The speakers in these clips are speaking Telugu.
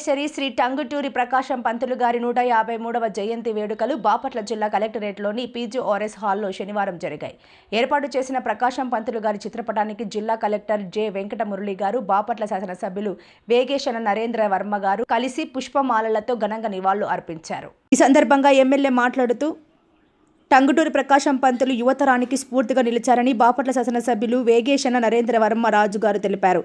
కేసరి శ్రీ టంగుటూరి ప్రకాశం పంతులు గారి నూట యాభై మూడవ జయంతి వేడుకలు బాపట్ల జిల్లా కలెక్టరేట్లోని పీజీఆర్ఎస్ హాల్లో శనివారం జరిగాయి. ఏర్పాటు చేసిన ప్రకాశం పంతులు గారి చిత్రపటానికి జిల్లా కలెక్టర్ జె వెంకట మురళి గారు బాపట్ల శాసనసభ్యులు వేగేశన నరేంద్ర వర్మ గారు కలిసి పుష్పమాలలతో ఘనంగా నివాళులు అర్పించారు. ఈ సందర్భంగా ఎమ్మెల్యే మాట్లాడుతూ టంగుటూరి ప్రకాశం పంతులు యువతరానికి స్ఫూర్తిగా నిలిచారని బాపట్ల శాసనసభ్యులు వేగేశన నరేంద్ర వర్మ రాజు గారు తెలిపారు.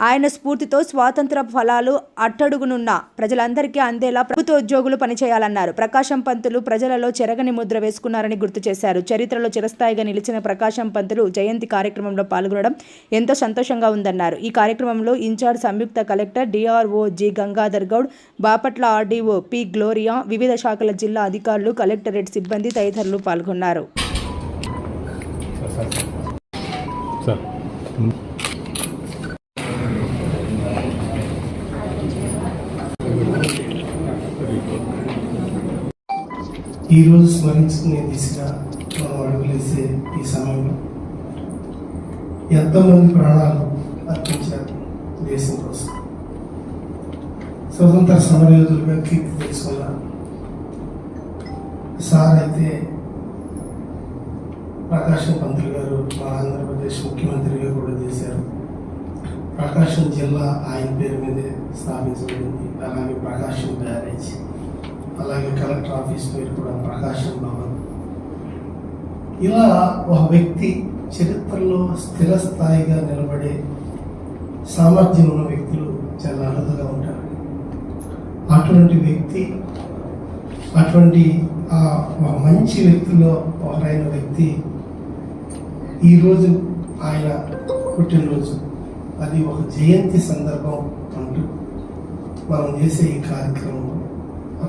ఆయన స్ఫూర్తితో స్వాతంత్ర ఫలాలు అట్టడుగునున్న ప్రజలందరికీ అందేలా ప్రభుత్వ ఉద్యోగులు పనిచేయాలన్నారు. ప్రకాశం పంతులు ప్రజలలో చెరగని ముద్ర వేసుకున్నారని గుర్తు చేశారు. చరిత్రలో చిరస్థాయిగా నిలిచిన ప్రకాశం పంతులు జయంతి కార్యక్రమంలో పాల్గొనడం ఎంతో సంతోషంగా ఉందన్నారు. ఈ కార్యక్రమంలో ఇన్ఛార్జ్ సంయుక్త collector DRO G Gangadhar Goud Bapatla RDO P Gloria వివిధ శాఖల జిల్లా అధికారులు కలెక్టరేట్ సిబ్బంది తదితరులు పాల్గొన్నారు. సార్ ఈరోజు స్మరించుకునే దిశగా మనం అడుగులేసే ఈ సమయంలో ఎంతోమంది ప్రాణాలు అర్పించారు దేశం కోసం. స్వతంత్ర సమరయోధులుగా కీర్తి తెచ్చుకున్న సార్ అయితే ప్రకాశం పంతులు గారు మా ఆంధ్రప్రదేశ్ ముఖ్యమంత్రిగా కూడా చేశారు. ప్రకాశం జిల్లా ఆయన పేరు మీదే స్థాపించబడింది. అలాగే ప్రకాశం బ్యారేజ్. అలాగే కలెక్టర్ ఆఫీస్ పేరు కూడా ప్రకాశం భవన్ ఇలా ఒక వ్యక్తి చరిత్రలో స్థిరస్థాయిగా నిలబడే సామర్థ్యం ఉన్న వ్యక్తులు చాలా అరుదుగా ఉంటారు. అటువంటి వ్యక్తి అటువంటి ఆ మంచి వ్యక్తిలో ఒకరైన వ్యక్తి ఈరోజు ఆయన పుట్టినరోజు. అది ఒక జయంతి సందర్భం అంటూ మనం చేసే ఈ కార్యక్రమం.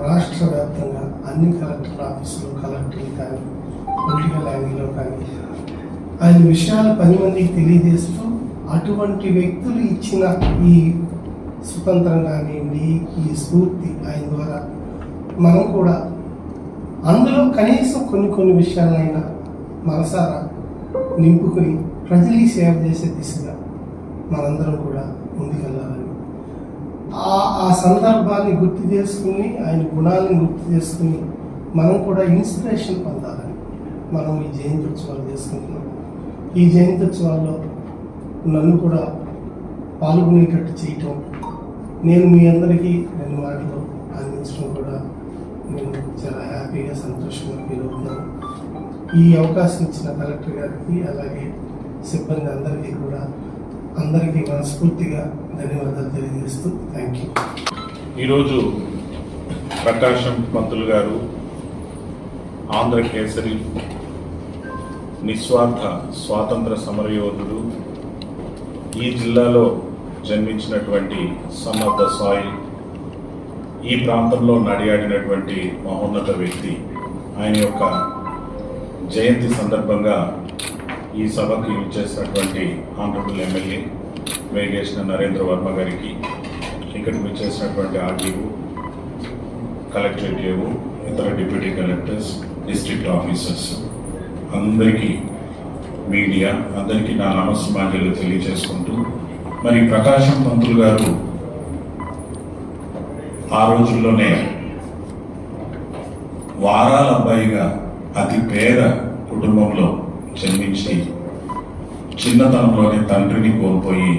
రాష్ట్ర వ్యాప్తంగా అన్ని కలెక్టర్ ఆఫీసులు కలెక్టర్లు కానీ పొలిటికల్ యాంగిల్లో కానీ ఆయన విషయాలు పది మందికి తెలియజేస్తూ అటువంటి వ్యక్తులు ఇచ్చిన ఈ స్వతంత్రం కానివ్వండి ఈ స్ఫూర్తి ఆయన ద్వారా మనం కూడా అందులో కనీసం కొన్ని కొన్ని విషయాలైనా మనసారా నింపుకుని ప్రజలకి సేవ చేసే దిశగా మనందరం కూడా ముందుకెళ్ళాలి. ఆ ఆ సందర్భాన్ని గుర్తు చేసుకుని ఆయన గుణాలను గుర్తు చేసుకుని మనం కూడా ఇన్స్పిరేషన్ పొందాలని మనం ఈ జయంతి ఉత్సవాలు చేసుకుంటున్నాం. ఈ జయంతి ఉత్సవాల్లో నన్ను కూడా పాల్గొనేటట్టు చేయటం నేను మీ అందరికీ రెండు మాటలు అందించడం కూడా నేను చాలా హ్యాపీగా సంతోషంగా ఫీల్ అవుతున్నాను. ఈ అవకాశం ఇచ్చిన కలెక్టర్ గారికి అలాగే సిబ్బంది అందరికీ కూడా అందరికీ మనస్ఫూర్తిగా ధన్యవాదాలు తెలియజేస్తూ థ్యాంక్ యూ ఈరోజు ప్రకాశం పంతులు గారు ఆంధ్ర కేసరి నిస్వార్థ స్వాతంత్ర సమరయోధుడు ఈ జిల్లాలో జన్మించినటువంటి సన్ ఆఫ్ ద సాయిల్ ఈ ప్రాంతంలో నడియాడినటువంటి మహోన్నత వ్యక్తి. ఆయన యొక్క జయంతి సందర్భంగా ఈ సభకు ఇచ్చేసినటువంటి ఆనరబుల్ ఎమ్మెల్యే వేగేసిన నరేంద్ర వర్మ గారికి ఇక్కడికి వచ్చేసినటువంటి ఆర్డీఓ కలెక్టరేట్ ఏవో ఇతర డిప్యూటీ కలెక్టర్స్ డిస్ట్రిక్ట్ ఆఫీసర్స్ అందరికీ మీడియా అందరికీ నా నమస్మాంజలు తెలియజేసుకుంటూ మరి ప్రకాశం పంతులు గారు ఆ రోజుల్లోనే వారాల అబ్బాయిగా అతి పేద కుటుంబంలో జన్మించి చిన్నతనంలోనే తండ్రిని కోల్పోయి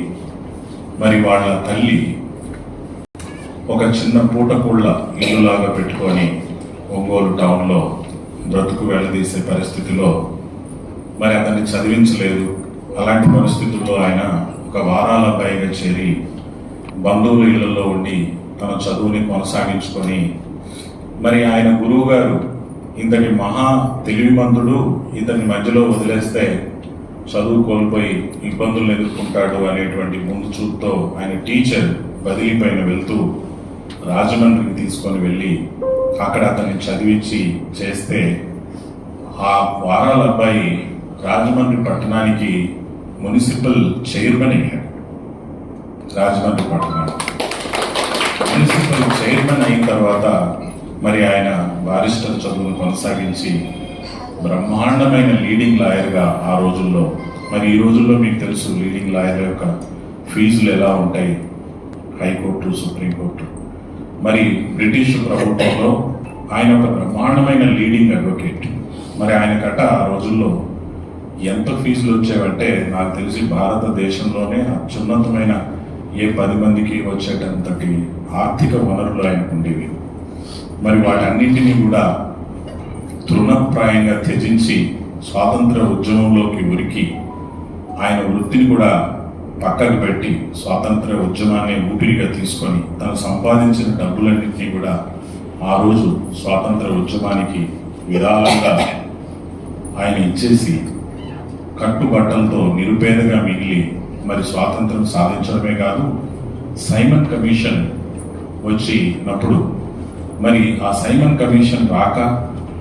మరి వాళ్ళ తల్లి ఒక చిన్న పూటకూళ్ళ ఇల్లులాగా పెట్టుకొని ఒంగోలు టౌన్లో బ్రతుకు వెళ్ళదీసే పరిస్థితిలో మరి అతన్ని చదివించలేదు. అలాంటి పరిస్థితుల్లో ఆయన ఒక వారాల అబ్బాయిగా చేరి బంధువుల ఇళ్ళలో ఉండి తన చదువుని కొనసాగించుకొని మరి ఆయన గురువుగారు ఇంతటి మహా తెలివిమంతుడు ఇతని మధ్యలో వదిలేస్తే చదువు కోల్పోయి ఇబ్బందులను ఎదుర్కొంటాడు అనేటువంటి ముందు చూపుతో ఆయన టీచర్ బదిలీ పైన వెళ్తూ రాజమండ్రికి తీసుకొని వెళ్ళి అక్కడ అతన్ని చదివించి చేస్తే ఆ వారాల అబ్బాయి రాజమండ్రి పట్టణానికి మున్సిపల్ చైర్మన్ అయ్యాడు. రాజమండ్రి పట్టణానికి. మున్సిపల్ చైర్మన్ అయిన తర్వాత మరి ఆయన బారిస్టర్ చదువును కొనసాగించి బ్రహ్మాండమైన లీడింగ్ లాయర్గా ఆ రోజుల్లో మరి ఈ రోజుల్లో మీకు తెలుసు లీడింగ్ లాయర్ యొక్క ఫీజులు ఎలా ఉంటాయి? High court supreme court. మరి బ్రిటిష్ ప్రభుత్వంలో ఆయన ఒక బ్రహ్మాండమైన లీడింగ్ అడ్వకేట్. మరి ఆయన కట్ట ఆ రోజుల్లో ఎంత ఫీజులు వచ్చేవంటే నాకు తెలిసి భారతదేశంలోనే అత్యున్నతమైన ఏ పది మందికి వచ్చేటంతటి ఆర్థిక వనరులు ఆయనకు ఉండేవి. మరి వాటన్నింటినీ కూడా తృణప్రాయంగా త్యజించి స్వాతంత్ర ఉద్యమంలోకి ఉరికి ఆయన వృత్తిని కూడా పక్కకు పెట్టి స్వాతంత్ర ఉద్యమాన్ని ఊపిరిగా తీసుకొని తను సంపాదించిన డబ్బులన్నింటినీ కూడా ఆ రోజు స్వాతంత్ర ఉద్యమానికి విరాళంగా ఆయన ఇచ్చేసి కట్టుబట్టలతో నిరుపేదగా మిగిలి మరి స్వాతంత్రం సాధించడమే కాదు సైమన్ కమిషన్ వచ్చినప్పుడు మరి ఆ సైమన్ కమిషన్ రాక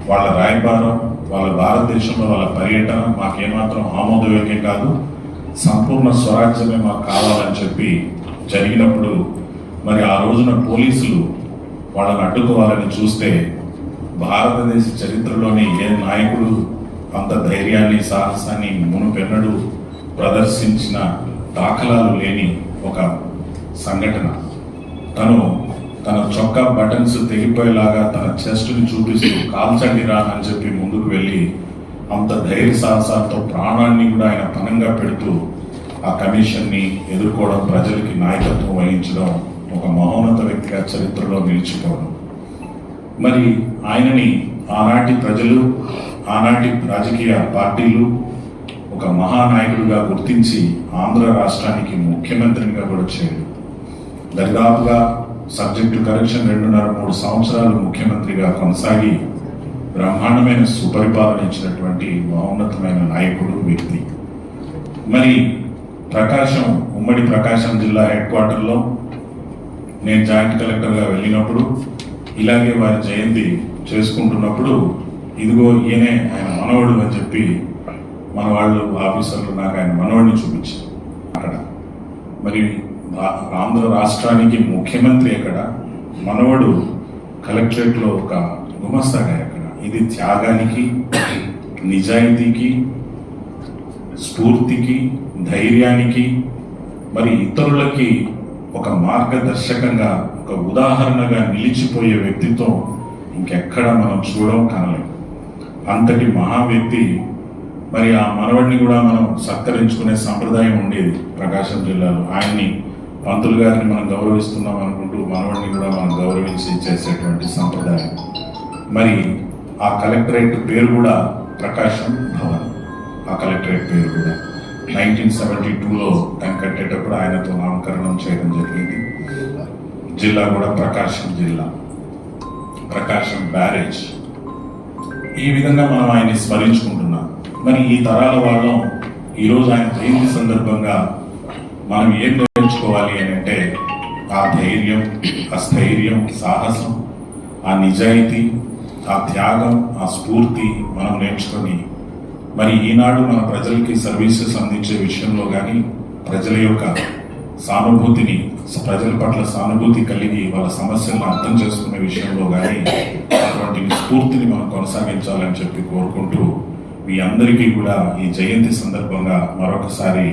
వాళ్ళ రాయబారం వాళ్ళ భారతదేశంలో వాళ్ళ పర్యటన మాకేమాత్రం ఆమోదయోగ్యం కాదు. సంపూర్ణ స్వరాజ్యమే మాకు కావాలని చెప్పి జరిగినప్పుడు మరి ఆ రోజున పోలీసులు వాళ్ళని అడ్డుకోవాలని చూస్తే భారతదేశ చరిత్రలోని ఏ నాయకుడు అంత ధైర్యాన్ని సాహసాన్ని మునుపెన్నడు ప్రదర్శించిన దాఖలాలు లేని ఒక సంఘటన. తను తన చొక్కా బటన్స్ తెగిపోయేలాగా తన చెస్ట్ని చూపిస్తూ కాల్చండి రా అని చెప్పి ముందుకు వెళ్ళి అంత ధైర్య సాహసాలతో ప్రాణాన్ని కూడా ఆయన పనంగా పెడుతూ ఆ కమిషన్ని ఎదుర్కోవడం ప్రజలకి నాయకత్వం వహించడం ఒక మహోన్నత వ్యక్తిగా చరిత్రలో నిలిచిపోవడం. మరి ఆయనని ఆనాటి ప్రజలు ఆనాటి రాజకీయ పార్టీలు ఒక మహానాయకుడిగా గుర్తించి ఆంధ్ర రాష్ట్రానికి ముఖ్యమంత్రిగా కూడా చేయడు. దరిదాపుగా సబ్జెక్టు కరెక్షన్ రెండున్నర మూడు సంవత్సరాలు ముఖ్యమంత్రిగా కొనసాగి బ్రహ్మాండమైన సుపరిపాలన ఇచ్చినటువంటి మహోన్నతమైన నాయకుడు వ్యక్తి. మరి ప్రకాశం ఉమ్మడి ప్రకాశం జిల్లా హెడ్ క్వార్టర్లో నేను జాయింట్ కలెక్టర్గా వెళ్ళినప్పుడు ఇలాగే వారి జయంతి చేసుకుంటున్నప్పుడు ఇదిగో ఈయనే ఆయన మనవడు అని చెప్పి మన వాళ్ళు ఆఫీసర్లు నాకు ఆయన మనవడిని చూపించారు అక్కడ. మరి ఆంధ్ర రాష్ట్రానికి ముఖ్యమంత్రి ఎక్కడ? మనవడు కలెక్టరేట్లో ఒక గుమస్తాగా ఎక్కడ? ఇది త్యాగానికి నిజాయితీకి స్ఫూర్తికి ధైర్యానికి మరి ఇతరులకి ఒక మార్గదర్శకంగా ఒక ఉదాహరణగా నిలిచిపోయే వ్యక్తితో ఇంకెక్కడ మనం చూడడం కనలేము అంతటి మహా వ్యక్తి మరి ఆ మనవడిని కూడా మనం సత్కరించుకునే సంప్రదాయం ఉండేది ప్రకాశం జిల్లాలో. ఆయన్ని పంతులు గారిని మనం గౌరవిస్తున్నాం అనుకుంటూ మనవడిని కూడా మనం గౌరవించి చేసేటువంటి సంప్రదాయం. మరి ఆ కలెక్టరేట్ పేరు కూడా ప్రకాశం భవన్. ఆ కలెక్టరేట్ పేరు కూడా. నైన్టీన్ సెవెంటీ టూలో దాన్ని కట్టేటప్పుడు ఆయనతో నామకరణం చేయడం జరిగింది. జిల్లా కూడా ప్రకాశం జిల్లా. ప్రకాశం బ్యారేజ్. ఈ విధంగా మనం ఆయన్ని స్మరించుకుంటున్నాం. మరి ఈ తరాల వాళ్ళం ఈరోజు ఆయన జయంతి సందర్భంగా మనం ఏం నేర్చుకోవాలి అని అంటే ఆ ధైర్యం ఆ స్థైర్యం సాహసం ఆ నిజాయితీ ఆ త్యాగం ఆ స్ఫూర్తి మనం నేర్చుకొని మరి ఈనాడు మన ప్రజలకి సర్వీసెస్ అందించే విషయంలో కానీ ప్రజల యొక్క సానుభూతిని ప్రజల పట్ల సానుభూతి కలిగి వాళ్ళ సమస్యలను అర్థం చేసుకునే విషయంలో కానీ అటువంటి స్ఫూర్తిని మనం కొనసాగించాలని చెప్పి కోరుకుంటూ మీ అందరికీ కూడా ఈ జయంతి సందర్భంగా మరొకసారి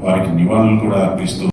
వారికి నివాళులు కూడా అర్పిస్తూ